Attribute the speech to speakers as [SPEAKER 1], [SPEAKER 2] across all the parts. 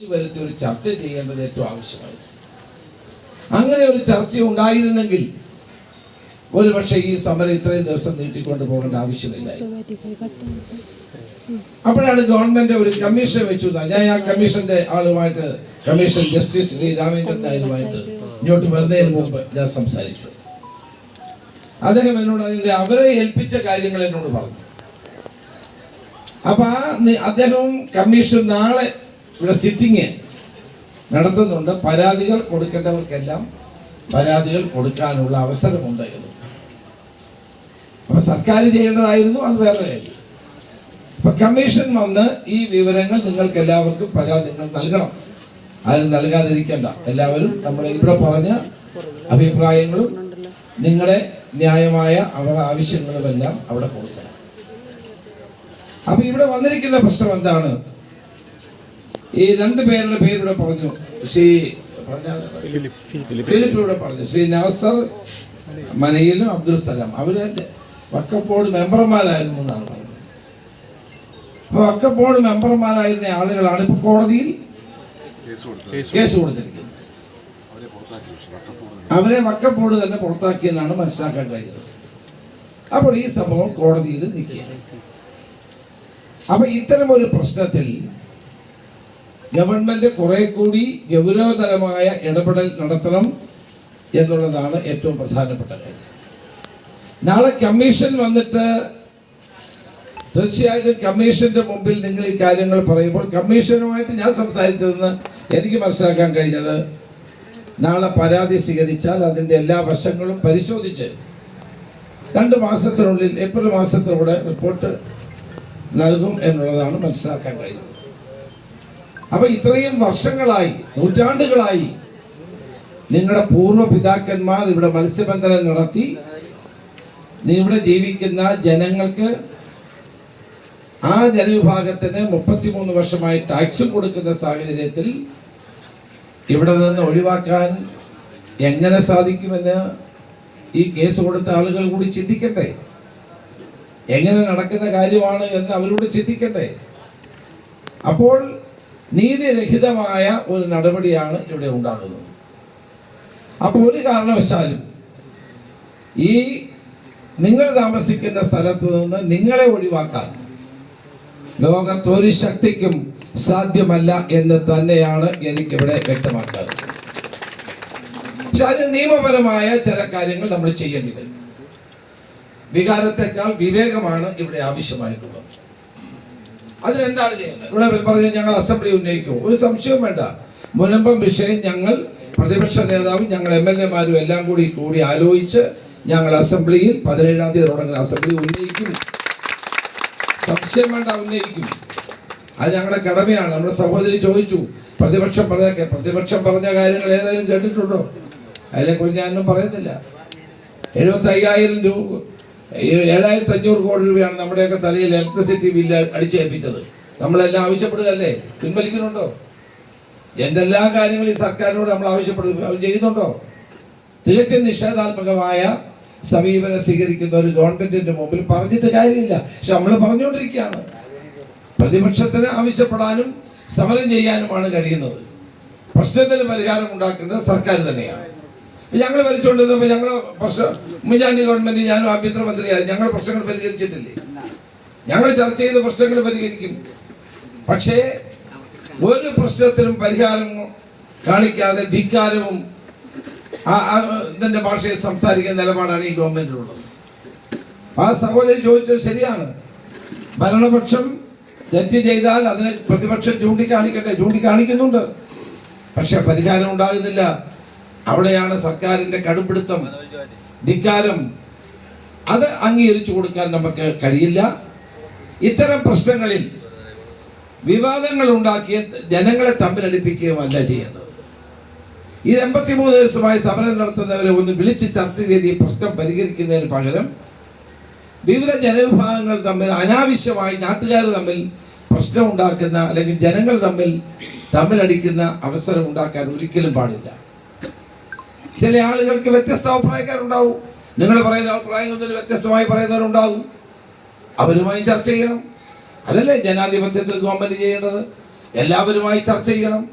[SPEAKER 1] വരുത്തി ഒരു ചർച്ച ചെയ്യേണ്ടത് ഏറ്റവും ആവശ്യമായി അങ്ങനെ ഒരു ചർച്ച ഉണ്ടായിരുന്നെങ്കിൽ ഒരുപക്ഷെ ഈ സമരം ഇത്രയും ദിവസം നീട്ടിക്കൊണ്ട് പോകേണ്ട ആവശ്യമില്ലായിരുന്നു അപ്പോഴാണ് ഗവൺമെന്റ് ഒരു കമ്മീഷൻ വെച്ചു. ഞാൻ ആ കമ്മീഷന്റെ ആളുമായിട്ട് കമ്മീഷൻ ജസ്റ്റിസ് ശ്രീ രാമേന്ദ്രൻ നായരുമായിട്ട് ഇങ്ങോട്ട് വരുന്നതിന് മുമ്പ് ഞാൻ സംസാരിച്ചു. അദ്ദേഹം എന്നോട് അതിന്റെ അവരെ ഏൽപ്പിച്ച കാര്യങ്ങൾ എന്നോട് പറഞ്ഞു. അപ്പൊ ആ അദ്ദേഹവും കമ്മീഷൻ നാളെ ഇവിടെ സിറ്റിങ് നടത്തുന്നുണ്ട്. പരാതികൾ കൊടുക്കേണ്ടവർക്കെല്ലാം പരാതികൾ കൊടുക്കാനുള്ള അവസരമുണ്ട് എന്ന് അപ്പൊ സർക്കാർ ചെയ്യേണ്ടതായിരുന്നു അത് വേറെ കാര്യം. അപ്പൊ കമ്മീഷൻ വന്ന് ഈ വിവരങ്ങൾ നിങ്ങൾക്ക് എല്ലാവർക്കും പരാതികൾ നൽകണം. ആരും നൽകാതിരിക്കേണ്ട. എല്ലാവരും നമ്മൾ ഇവിടെ പറഞ്ഞ അഭിപ്രായങ്ങളും നിങ്ങളെ ന്യായമായ ആവശ്യങ്ങളുമെല്ലാം അവിടെ കൊടുക്കണം. അപ്പൊ ഇവിടെ വന്നിരിക്കുന്ന പ്രശ്നം എന്താണ്? ഈ രണ്ട് പേരുടെ പേര് ഇവിടെ പറഞ്ഞു. ശ്രീ പറഞ്ഞാലോ? ഫിലിപ്പ്. ഇവിടെ പറഞ്ഞു. ശ്രീ നാസർ മനയിലും അബ്ദുൽ സലാം. അവർ വക്കപ്പോട് മെമ്പർമാരായിരുന്നു എന്നാണ് പറഞ്ഞത്. അപ്പൊ വക്കപ്പോട് മെമ്പർമാരായിരുന്ന ആളുകളാണ് ഇപ്പൊ കോടതിയിൽ കേസ് കൊടുത്തിരിക്കുന്നത്. അവരെ വക്കപ്പോട് തന്നെ പുറത്താക്കിയെന്നാണ് മനസ്സിലാക്കാൻ കഴിയുന്നത് അപ്പോൾ ഈ സംഭവം കോടതിയിൽ നിൽക്കുകയാണ്. അപ്പൊ ഇത്തരം ഒരു പ്രശ്നത്തിൽ ഗവൺമെന്റ് കുറെ കൂടി ഗൗരവതരമായ ഇടപെടൽ നടത്തണം എന്നുള്ളതാണ് ഏറ്റവും പ്രധാനപ്പെട്ട കാര്യം. നാളെ കമ്മീഷൻ വന്നിട്ട് തീർച്ചയായിട്ടും കമ്മീഷന്റെ മുമ്പിൽ നിങ്ങൾ ഈ കാര്യങ്ങൾ പറയുമ്പോൾ കമ്മീഷനുമായിട്ട് ഞാൻ സംസാരിച്ചതെന്ന് എനിക്ക് മനസ്സിലാക്കാൻ കഴിഞ്ഞത് നാളെ പരാതി സ്വീകരിച്ചാൽ അതിന്റെ എല്ലാ വശങ്ങളും പരിശോധിച്ച് രണ്ട് മാസത്തിനുള്ളിൽ ഏപ്രിൽ മാസത്തിലൂടെ റിപ്പോർട്ട് നൽകും എന്നുള്ളതാണ് മനസ്സിലാക്കാൻ കഴിയുന്നത്. അപ്പൊ ഇത്രയും വർഷങ്ങളായി നൂറ്റാണ്ടുകളായി നിങ്ങളുടെ പൂർവ പിതാക്കന്മാർ ഇവിടെ മത്സ്യബന്ധനം നടത്തി. ഇവിടെ ജീവിക്കുന്ന ജനങ്ങൾക്ക് ആ ജനവിഭാഗത്തിന് മുപ്പത്തിമൂന്ന് വർഷമായി ടാക്സും കൊടുക്കുന്ന സാഹചര്യത്തിൽ ഇവിടെ നിന്ന് ഒഴിവാക്കാൻ എങ്ങനെ സാധിക്കുമെന്ന് ഈ കേസ് കൊടുത്ത ആളുകൾ കൂടി ചിന്തിക്കട്ടെ. എങ്ങനെ നടക്കുന്ന കാര്യമാണ് എന്ന് അവരോട് ചിന്തിക്കട്ടെ. അപ്പോൾ നീതിരഹിതമായ ഒരു നടപടിയാണ് ഇവിടെ ഉണ്ടാകുന്നത്. അപ്പോൾ ഒരു കാരണവശാലും ഈ നിങ്ങൾ താമസിക്കുന്ന സ്ഥലത്ത് നിന്ന് നിങ്ങളെ ഒഴിവാക്കാൻ ലോകത്തൊരു ശക്തിക്കും സാധ്യമല്ല എന്ന് തന്നെയാണ് എനിക്കിവിടെ വ്യക്തമാക്കാറ്. പക്ഷെ അതിന് നിയമപരമായ ചില കാര്യങ്ങൾ നമ്മൾ ചെയ്യേണ്ടി വരും. വികാരത്തെക്കാൾ വിവേകമാണ് ഇവിടെ ആവശ്യമായിട്ടുള്ളത്. ചെയ്യുന്നത്? ഇവിടെ പറഞ്ഞ ഞങ്ങൾ അസംബ്ലി ഉന്നയിക്കും. ഒരു സംശയവും വേണ്ട. മുനമ്പം വിഷയം ഞങ്ങൾ പ്രതിപക്ഷ നേതാവും ഞങ്ങൾ എം എൽ എമാരും എല്ലാം കൂടി കൂടി ആലോചിച്ച് ഞങ്ങൾ അസംബ്ലിയിൽ പതിനേഴാം തീയതി തുടങ്ങുന്ന അസംബ്ലി ഉന്നയിക്കും. സംശയം വേണ്ട ഉന്നയിക്കും. അത് ഞങ്ങളുടെ കടമയാണ്. നമ്മുടെ സഹോദരി ചോദിച്ചു. പ്രതിപക്ഷം പറഞ്ഞ പ്രതിപക്ഷം പറഞ്ഞ കാര്യങ്ങൾ ഏതായാലും കേട്ടിട്ടുണ്ടോ? അതിനെക്കുറിച്ച് ഞാനൊന്നും പറയുന്നില്ല. എഴുപത്തി അയ്യായിരം രൂപ ഏഴായിരത്തി അഞ്ഞൂറ് കോടി രൂപയാണ് നമ്മുടെയൊക്കെ തലയിൽ ഇലക്ട്രിസിറ്റി ബില്ല് അടിച്ചേൽപ്പിച്ചത്. നമ്മളെല്ലാം ആവശ്യപ്പെടുകയല്ലേ? പിൻവലിക്കുന്നുണ്ടോ? എന്തെല്ലാ കാര്യങ്ങളും ഈ സർക്കാരിനോട് നമ്മൾ ആവശ്യപ്പെടുന്നു അവർ ചെയ്യുന്നുണ്ടോ? തികച്ചും നിഷേധാത്മകമായ സമീപനം സ്വീകരിക്കുന്ന ഒരു ഗവൺമെന്റിന്റെ മുമ്പിൽ പറഞ്ഞിട്ട് കാര്യമില്ല. പക്ഷെ നമ്മൾ പറഞ്ഞുകൊണ്ടിരിക്കുകയാണ്. പ്രതിപക്ഷത്തിന് ആവശ്യപ്പെടാനും സമരം ചെയ്യാനുമാണ് കഴിയുന്നത്. പ്രശ്നത്തിന് പരിഹാരം ഉണ്ടാക്കേണ്ടത് സർക്കാർ തന്നെയാണ്. ഞങ്ങൾ ഭരിച്ചുകൊണ്ടിരുന്നപ്പോൾ ഞങ്ങൾ പ്രശ്നം ഉമ്മൻചാണ്ടി ഗവൺമെന്റ് ഞാനും ആഭ്യന്തര മന്ത്രിയായി ഞങ്ങൾ പ്രശ്നങ്ങൾ പരിഹരിച്ചിട്ടില്ലേ? ഞങ്ങൾ ചർച്ച ചെയ്ത പ്രശ്നങ്ങൾ പരിഹരിക്കും. പക്ഷേ ഒരു പ്രശ്നത്തിനും പരിഹാരം കാണിക്കാതെ ധിക്കാരവും ഇതിന്റെ ഭാഷയിൽ സംസാരിക്കുന്ന നിലപാടാണ് ഈ ഗവൺമെന്റിനുള്ളത്. ആ സഹോദരി ചോദിച്ചത് ശരിയാണ്. ഭരണപക്ഷം തെറ്റ് ചെയ്താൽ അതിനെ പ്രതിപക്ഷം ചൂണ്ടിക്കാണിക്കട്ടെ ചൂണ്ടിക്കാണിക്കുന്നുണ്ട്. പക്ഷെ പരിഹാരം ഉണ്ടാകുന്നില്ല. അവിടെയാണ് സർക്കാരിന്റെ കടുപിടുത്തം. ധിക്കാരം. അത് അംഗീകരിച്ചു കൊടുക്കാൻ നമുക്ക് കഴിയില്ല. ഇത്തരം പ്രശ്നങ്ങളിൽ വിവാദങ്ങൾ ഉണ്ടാക്കിയ ജനങ്ങളെ തമ്മിലടിപ്പിക്കുകയുമല്ല ചെയ്യേണ്ടത്. ഇത് എൺപത്തിമൂന്ന് ദിവസമായി സമരം നടത്തുന്നവരെ ഒന്ന് വിളിച്ച് ചർച്ച ചെയ്ത് ഈ പ്രശ്നം പരിഹരിക്കുന്നതിന് പകരം വിവിധ ജനവിഭാഗങ്ങൾ തമ്മിൽ അനാവശ്യമായി നാട്ടുകാർ തമ്മിൽ പ്രശ്നം ഉണ്ടാക്കുന്ന അല്ലെങ്കിൽ ജനങ്ങൾ തമ്മിൽ തമ്മിലടിക്കുന്ന അവസരം ഉണ്ടാക്കാൻ ഒരിക്കലും പാടില്ല. ചില ആളുകൾക്ക് വ്യത്യസ്ത അഭിപ്രായക്കാരുണ്ടാവും. നിങ്ങൾ പറയുന്ന അഭിപ്രായങ്ങൾ തന്നെ വ്യത്യസ്തമായി പറയുന്നവരുണ്ടാവും. അവരുമായി ചർച്ച ചെയ്യണം. അതല്ലേ ജനാധിപത്യത്തിൽ ഗവൺമെന്റ് ചെയ്യേണ്ടത്? എല്ലാവരുമായി ചർച്ച ചെയ്യണം.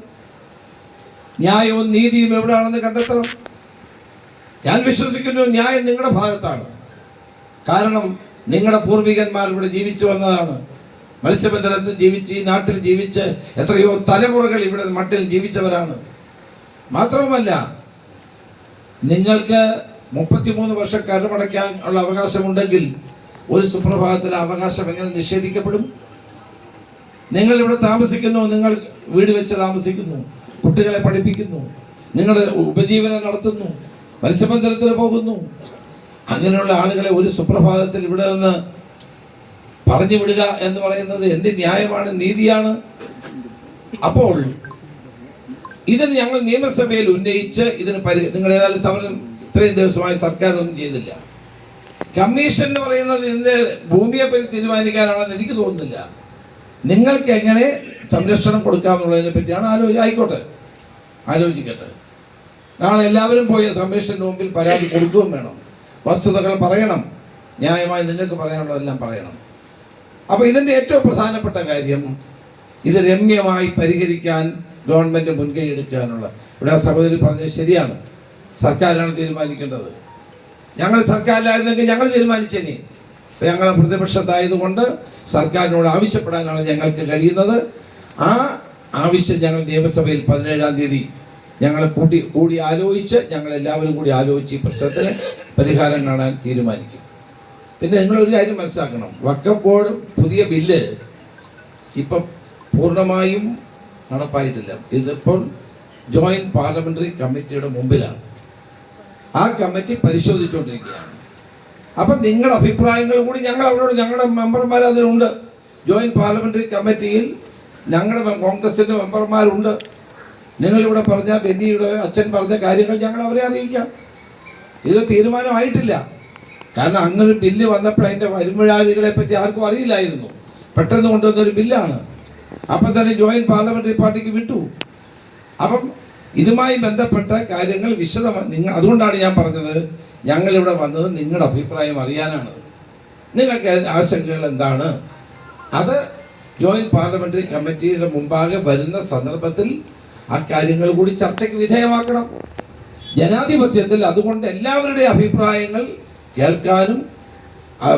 [SPEAKER 1] ന്യായവും നീതിയും എവിടെയാണെന്ന് കണ്ടെത്തണം. ഞാൻ വിശ്വസിക്കുന്നു ന്യായം നിങ്ങളുടെ ഭാഗത്താണ്. കാരണം നിങ്ങളുടെ പൂർവികന്മാർ ഇവിടെ ജീവിച്ചു വന്നതാണ്. മത്സ്യബന്ധനത്തിൽ ജീവിച്ച് ഈ നാട്ടിൽ ജീവിച്ച് എത്രയോ തലമുറകൾ ഇവിടെ മട്ടിൽ ജീവിച്ചവരാണ്. മാത്രവുമല്ല നിങ്ങൾക്ക് മുപ്പത്തിമൂന്ന് വർഷം കരമടയ്ക്കാൻ ഉള്ള അവകാശമുണ്ടെങ്കിൽ ഒരു സുപ്രഭാതത്തിൽ അവകാശം എങ്ങനെ നിഷേധിക്കപ്പെടും? നിങ്ങൾ ഇവിടെ താമസിക്കുന്നു നിങ്ങൾ വീട് വെച്ച് താമസിക്കുന്നു കുട്ടികളെ പഠിപ്പിക്കുന്നു നിങ്ങൾ ഉപജീവനം നടത്തുന്നു മത്സ്യബന്ധനത്തിന് പോകുന്നു. അങ്ങനെയുള്ള ആളുകളെ ഒരു സുപ്രഭാതത്തിൽ ഇവിടെ നിന്ന് പറഞ്ഞു വിടുക എന്ന് പറയുന്നത് എന്ത് ന്യായമാണ് നീതിയാണ്? അപ്പോൾ ഇതിന് ഞങ്ങൾ നിയമസഭയിൽ ഉന്നയിച്ച് ഇതിന് പരി നിങ്ങൾ ഏതായാലും സമരം ഇത്രയും ദിവസമായി സർക്കാർ ഒന്നും ചെയ്തില്ല. കമ്മീഷൻ എന്ന് പറയുന്നത് ഇതിന്റെ ഭൂമിയെ പറ്റി തീരുമാനിക്കാനാണെന്ന് എനിക്ക് തോന്നുന്നില്ല. നിങ്ങൾക്ക് എങ്ങനെ സംരക്ഷണം കൊടുക്കാമെന്നുള്ളതിനെ പറ്റിയാണ് ആലോചി ആയിക്കോട്ടെ. ആലോചിക്കട്ടെ. നാളെ എല്ലാവരും പോയി കമ്മീഷന്റെ മുമ്പിൽ പരാതി കൊടുക്കുകയും വേണം. വസ്തുതകൾ പറയണം. ന്യായമായി നിങ്ങൾക്ക് പറയാനുള്ളതെല്ലാം പറയണം. അപ്പോൾ ഇതിന്റെ ഏറ്റവും പ്രധാനപ്പെട്ട കാര്യം ഇത് രമ്യമായി പരിഹരിക്കാൻ ഗവൺമെന്റ് മുൻകൈ എടുക്കാനുള്ള. ഇവിടെ സഹോദരി പറഞ്ഞത് ശരിയാണ്. സർക്കാരാണ് തീരുമാനിക്കേണ്ടത്. ഞങ്ങൾ സർക്കാരിലായിരുന്നെങ്കിൽ ഞങ്ങൾ തീരുമാനിച്ചേനെ ഇപ്പം ഞങ്ങൾ പ്രതിപക്ഷത്തായതുകൊണ്ട് സർക്കാരിനോട് ആവശ്യപ്പെടാനാണ് ഞങ്ങൾക്ക് കഴിയുന്നത്. ആ ആവശ്യം ഞങ്ങൾ നിയമസഭയിൽ പതിനേഴാം തീയതി ഞങ്ങൾ കൂടി കൂടി ആലോചിച്ച് ഞങ്ങൾ എല്ലാവരും കൂടി ആലോചിച്ച് ഈ പ്രശ്നത്തിന് പരിഹാരം കാണാൻ തീരുമാനിക്കും. പിന്നെ നിങ്ങളൊരു കാര്യം മനസ്സിലാക്കണം. വക്കപ്പോഴും പുതിയ ബില്ല് ഇപ്പം പൂർണമായും നടപ്പായിട്ടില്ല. ഇതിപ്പോൾ ജോയിന്റ് പാർലമെന്ററി കമ്മിറ്റിയുടെ മുമ്പിലാണ്. ആ കമ്മിറ്റി പരിശോധിച്ചുകൊണ്ടിരിക്കുകയാണ്. അപ്പം നിങ്ങളുടെ അഭിപ്രായങ്ങൾ കൂടി ഞങ്ങൾ അവരോട് ഞങ്ങളുടെ മെമ്പർമാർ അതിലുണ്ട്. ജോയിന്റ് പാർലമെന്ററി കമ്മിറ്റിയിൽ ഞങ്ങളുടെ കോൺഗ്രസിന്റെ മെമ്പർമാരുണ്ട്. നിങ്ങളിവിടെ പറഞ്ഞ ബെന്നിയുടെ അച്ഛൻ പറഞ്ഞ കാര്യങ്ങൾ ഞങ്ങൾ അവരെ അറിയിക്കാം. ഇത് തീരുമാനമായിട്ടില്ല. കാരണം അങ്ങനെ ബില്ല് വന്നപ്പോൾ അതിന്റെ വരുമ്പഴാളികളെ പറ്റി ആർക്കും അറിയില്ലായിരുന്നു. പെട്ടെന്ന് കൊണ്ടുവന്നൊരു ബില്ലാണ്. അപ്പം തന്നെ ജോയിന്റ് പാർലമെന്ററി പാർട്ടിക്ക് വിട്ടു. അപ്പം ഇതുമായി ബന്ധപ്പെട്ട കാര്യങ്ങൾ വിശദമായി നിങ്ങൾ അതുകൊണ്ടാണ് ഞാൻ പറഞ്ഞത് ഞങ്ങളിവിടെ വന്നത് നിങ്ങളുടെ അഭിപ്രായം അറിയാനാണ്. നിങ്ങൾക്ക് ആശങ്കകൾ എന്താണ്? അത് ജോയിന്റ് പാർലമെന്ററി കമ്മിറ്റിയുടെ മുമ്പാകെ വരുന്ന സന്ദർഭത്തിൽ ആ കാര്യങ്ങൾ കൂടി ചർച്ചയ്ക്ക് വിധേയമാക്കണം. ജനാധിപത്യത്തിൽ അതുകൊണ്ട് എല്ലാവരുടെയും അഭിപ്രായങ്ങൾ കേൾക്കാനും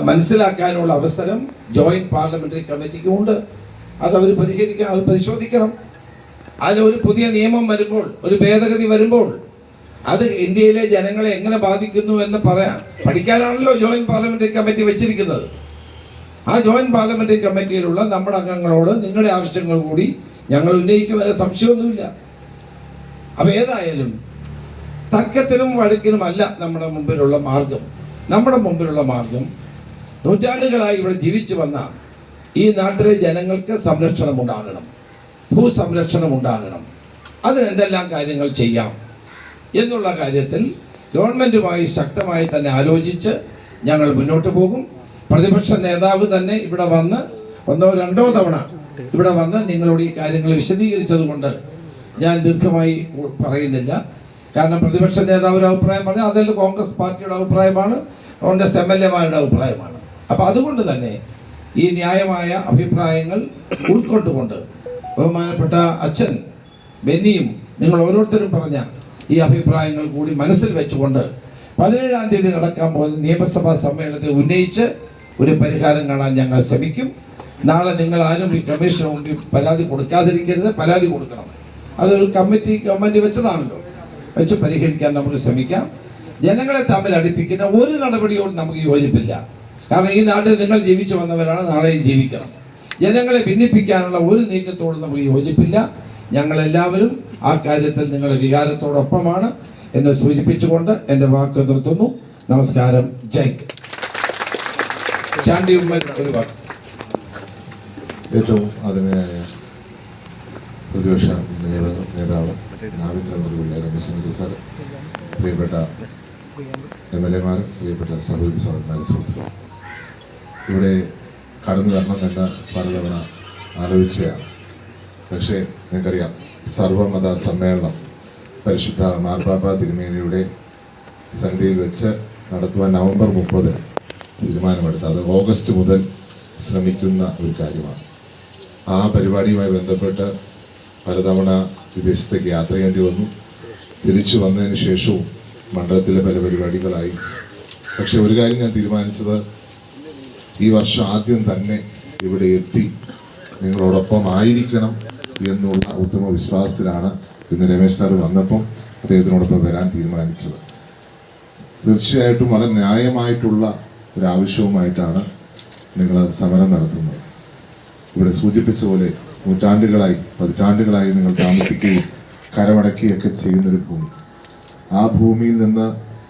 [SPEAKER 1] മനസ്സിലാക്കാനുള്ള അവസരം ജോയിന്റ് പാർലമെന്ററി കമ്മിറ്റിക്കും ഉണ്ട് അത് അവർ പരിഹരിക്കണം അത് പരിശോധിക്കണം. അതിനൊരു പുതിയ നിയമം വരുമ്പോൾ ഒരു ഭേദഗതി വരുമ്പോൾ അത് ഇന്ത്യയിലെ ജനങ്ങളെ എങ്ങനെ ബാധിക്കുന്നു എന്ന് പറയാൻ പഠിക്കാനാണല്ലോ ജോയിന്റ് പാർലമെന്ററി കമ്മിറ്റി വെച്ചിരിക്കുന്നത്. ആ ജോയിന്റ് പാർലമെന്ററി കമ്മിറ്റിയിലുള്ള നമ്മുടെ അംഗങ്ങളോട് നിങ്ങളുടെ ആവശ്യങ്ങൾ കൂടി ഞങ്ങൾ ഉന്നയിക്കും വരെ സംശയമൊന്നുമില്ല. അപ്പൊ ഏതായാലും തർക്കത്തിനും വഴക്കിനുമല്ല നമ്മുടെ മുമ്പിലുള്ള മാർഗം. നമ്മുടെ മുമ്പിലുള്ള മാർഗം നൂറ്റാണ്ടുകളായി ഇവിടെ ജീവിച്ചു വന്ന ഈ നാട്ടിലെ ജനങ്ങൾക്ക് സംരക്ഷണം ഉണ്ടാകണം ഭൂസംരക്ഷണം ഉണ്ടാകണം അതിന് എന്തെല്ലാം കാര്യങ്ങൾ ചെയ്യാം എന്നുള്ള കാര്യത്തിൽ ഗവൺമെന്റുമായി ശക്തമായി തന്നെ ആലോചിച്ച് ഞങ്ങൾ മുന്നോട്ട് പോകും. പ്രതിപക്ഷ നേതാവ് തന്നെ ഇവിടെ വന്ന് ഒന്നോ രണ്ടോ തവണ ഇവിടെ വന്ന് നിങ്ങളോട് ഈ കാര്യങ്ങൾ വിശദീകരിച്ചതുകൊണ്ട് ഞാൻ ദീർഘമായി പറയുന്നില്ല. കാരണം പ്രതിപക്ഷ നേതാവ് ഒരു അഭിപ്രായം പറഞ്ഞാൽ അതിൽ കോൺഗ്രസ് പാർട്ടിയുടെ അഭിപ്രായമാണ് കോൺഗ്രസ് എം എൽ എമാരുടെ അഭിപ്രായമാണ്. അപ്പോൾ അതുകൊണ്ട് തന്നെ ഈ ന്യായമായ അഭിപ്രായങ്ങൾ ഉൾക്കൊണ്ടുകൊണ്ട് ബഹുമാനപ്പെട്ട അച്ഛൻ ബെന്നിയും നിങ്ങൾ ഓരോരുത്തരും പറഞ്ഞ ഈ അഭിപ്രായങ്ങൾ കൂടി മനസ്സിൽ വെച്ചുകൊണ്ട് പതിനേഴാം തീയതി നടക്കാൻ പോകുന്ന നിയമസഭാ സമ്മേളനത്തെ ഉന്നയിച്ച് ഒരു പരിഹാരം കാണാൻ ഞങ്ങൾ ശ്രമിക്കും. നാളെ നിങ്ങൾ ആരും ഈ കമ്മീഷന് മുമ്പിൽ പരാതി കൊടുക്കാതിരിക്കരുത് പരാതി കൊടുക്കണം. അതൊരു കമ്മിറ്റി ഗവൺമെന്റ് വെച്ചതാണല്ലോ. വെച്ച് പരിഹരിക്കാൻ നമുക്ക് ശ്രമിക്കാം. ജനങ്ങളെ തമ്മിൽ അടുപ്പിക്കുന്ന ഒരു നടപടിയോട് നമുക്ക് യോജിപ്പില്ല. കാരണം ഈ നാട്ടിൽ നിങ്ങൾ ജീവിച്ചു വന്നവരാണ് നാളെയും ജീവിക്കണം. ജനങ്ങളെ ഭിന്നിപ്പിക്കാനുള്ള ഒരു നീക്കത്തോടും നമുക്ക് യോജിപ്പില്ല. ഞങ്ങളെല്ലാവരും ആ കാര്യത്തിൽ നിങ്ങളുടെ വികാരത്തോടൊപ്പമാണ് എന്നെ സൂചിപ്പിച്ചുകൊണ്ട് എന്റെ വാക്ക് നിർത്തുന്നു. നമസ്കാരം. ജയ് ചാണ്ടി ഉമ്മൻ ഒരു വാക്ക്.
[SPEAKER 2] ഏറ്റവും ആദരണീയനായ പ്രതിപക്ഷ നേതാവ് സാർ പ്രിയപ്പെട്ട എം. എൽ. എമാർ പ്രിയപ്പെട്ട സഹോദരി സഹോദരന്മാരെ സുഹൃത്തുക്കൾ ഇവിടെ കടന്നു വരണം എന്ന് പലതവണ ആലോചിച്ചതാണ്. പക്ഷേ നിങ്ങൾക്കറിയാം സർവമത സമ്മേളനം പരിശുദ്ധ മാർബാബ തിരുമേനിയുടെ സന്നിധിയിൽ വെച്ച് നടത്തുവാൻ നവംബർ മുപ്പത് തീരുമാനമെടുത്ത് അത് ഓഗസ്റ്റ് മുതൽ ശ്രമിക്കുന്ന ഒരു കാര്യമാണ്. ആ പരിപാടിയുമായി ബന്ധപ്പെട്ട് പലതവണ വിദേശത്തേക്ക് യാത്ര ചെയ്യേണ്ടി വന്നു. തിരിച്ചു വന്നതിന് ശേഷവും മണ്ഡലത്തിലെ പല പരിപാടികളായി. പക്ഷെ ഒരു കാര്യം ഞാൻ തീരുമാനിച്ചത് ഈ വർഷം ആദ്യം തന്നെ ഇവിടെ എത്തി. നിങ്ങളോടൊപ്പം ആയിരിക്കണം എന്നുള്ള ഉത്തമ വിശ്വാസത്തിലാണ് ഇന്ന് രമേശ് സാർ വന്നപ്പം അദ്ദേഹത്തിനോടൊപ്പം വരാൻ തീരുമാനിച്ചത്. തീർച്ചയായിട്ടും വളരെ ന്യായമായിട്ടുള്ള ഒരു ആവശ്യവുമായിട്ടാണ് നിങ്ങൾ സമരം നടത്തുന്നത്. ഇവിടെ സൂചിപ്പിച്ച പോലെ നൂറ്റാണ്ടുകളായി പതിറ്റാണ്ടുകളായി നിങ്ങൾ താമസിക്കുകയും കരമടക്കുകയൊക്കെ ചെയ്യുന്നൊരു ഭൂമി. ആ ഭൂമിയിൽ നിന്ന്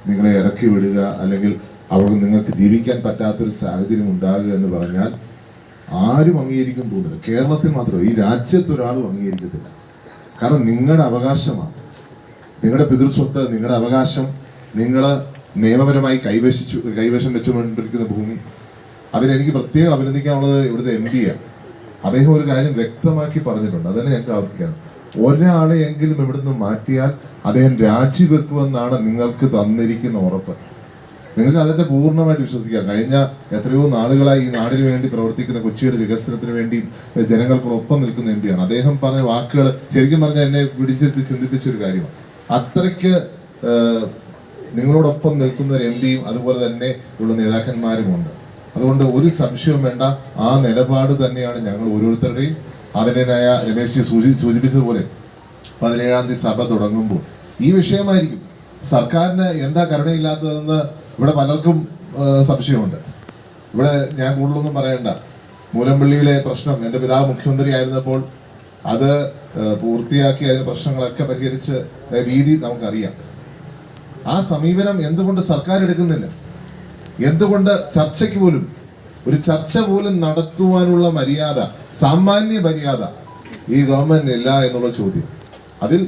[SPEAKER 2] നിങ്ങളെ ഇറക്കി വിടുക അല്ലെങ്കിൽ അവിടെ നിങ്ങൾക്ക് ജീവിക്കാൻ പറ്റാത്തൊരു സാഹചര്യം ഉണ്ടാകുക എന്ന് പറഞ്ഞാൽ ആരും അംഗീകരിക്കും തോന്നില്ല കേരളത്തിൽ മാത്രമല്ല ഈ രാജ്യത്ത് ഒരാളും അംഗീകരിക്കത്തില്ല. കാരണം നിങ്ങളുടെ അവകാശമാണ്. നിങ്ങളുടെ പിതൃസ്വത്ത് നിങ്ങളുടെ അവകാശം നിങ്ങൾ നിയമപരമായി കൈവശിച്ചു കൈവശം വെച്ചുകൊണ്ടിരിക്കുന്ന ഭൂമി. അതിനെനിക്ക് പ്രത്യേകം അഭിനന്ദിക്കാനുള്ളത് ഇവിടുത്തെ എം പിയാണ് അദ്ദേഹം ഒരു കാര്യം വ്യക്തമാക്കി പറഞ്ഞിട്ടുണ്ട്. അതന്നെ ഞങ്ങൾക്ക് ആവർത്തിക്കാണ് ഒരാളെയെങ്കിലും ഇവിടുന്ന് മാറ്റിയാൽ അദ്ദേഹം രാജിവെക്കുമെന്നാണ് നിങ്ങൾക്ക് തന്നിരിക്കുന്ന ഉറപ്പ്. നിങ്ങൾക്ക് അതിന്റെ പൂർണമായിട്ട് വിശ്വസിക്കാം. കഴിഞ്ഞ എത്രയോ നാളുകളായി ഈ നാടിന് വേണ്ടി പ്രവർത്തിക്കുന്ന കൊച്ചിയുടെ വികസനത്തിന് വേണ്ടി ജനങ്ങൾക്കൊപ്പം നിൽക്കുന്ന എം പിയാണ് അദ്ദേഹം പറഞ്ഞ വാക്കുകൾ ശരിക്കും പറഞ്ഞാൽ എന്നെ പിടിച്ചെത്തി ചിന്തിപ്പിച്ച ഒരു കാര്യമാണ്. അത്രയ്ക്ക് നിങ്ങളോടൊപ്പം നിൽക്കുന്ന ഒരു എം പിയും അതുപോലെ തന്നെ ഉള്ള നേതാക്കന്മാരുമുണ്ട്. അതുകൊണ്ട് ഒരു സംശയവും വേണ്ട. ആ നിലപാട് തന്നെയാണ് ഞങ്ങൾ ഓരോരുത്തരുടെയും. അതിനായ രമേശ് സൂചി സൂചിപ്പിച്ചതുപോലെ പതിനേഴാം തീയതി സഭ തുടങ്ങുമ്പോൾ ഈ വിഷയമായിരിക്കും. സർക്കാരിന് എന്താ കരുണയില്ലാത്തതെന്ന് ഇവിടെ പലർക്കും സംശയമുണ്ട്. ഇവിടെ ഞാൻ കൂടുതലൊന്നും പറയണ്ട. മൂലമ്പള്ളിയിലെ പ്രശ്നം എന്റെ പിതാവ് മുഖ്യമന്ത്രി ആയിരുന്നപ്പോൾ അത് പൂർത്തിയാക്കി അതിന് പ്രശ്നങ്ങളൊക്കെ പരിഹരിച്ച രീതി നമുക്കറിയാം. ആ സമീപനം എന്തുകൊണ്ട് സർക്കാർ എടുക്കുന്നില്ല? എന്തുകൊണ്ട് ചർച്ചയ്ക്ക് പോലും ഒരു ചർച്ച പോലും നടത്തുവാനുള്ള മര്യാദ സാമാന്യ മര്യാദ ഈ ഗവൺമെന്റിന് ഇല്ല എന്നുള്ള ചോദ്യം. അതിൽ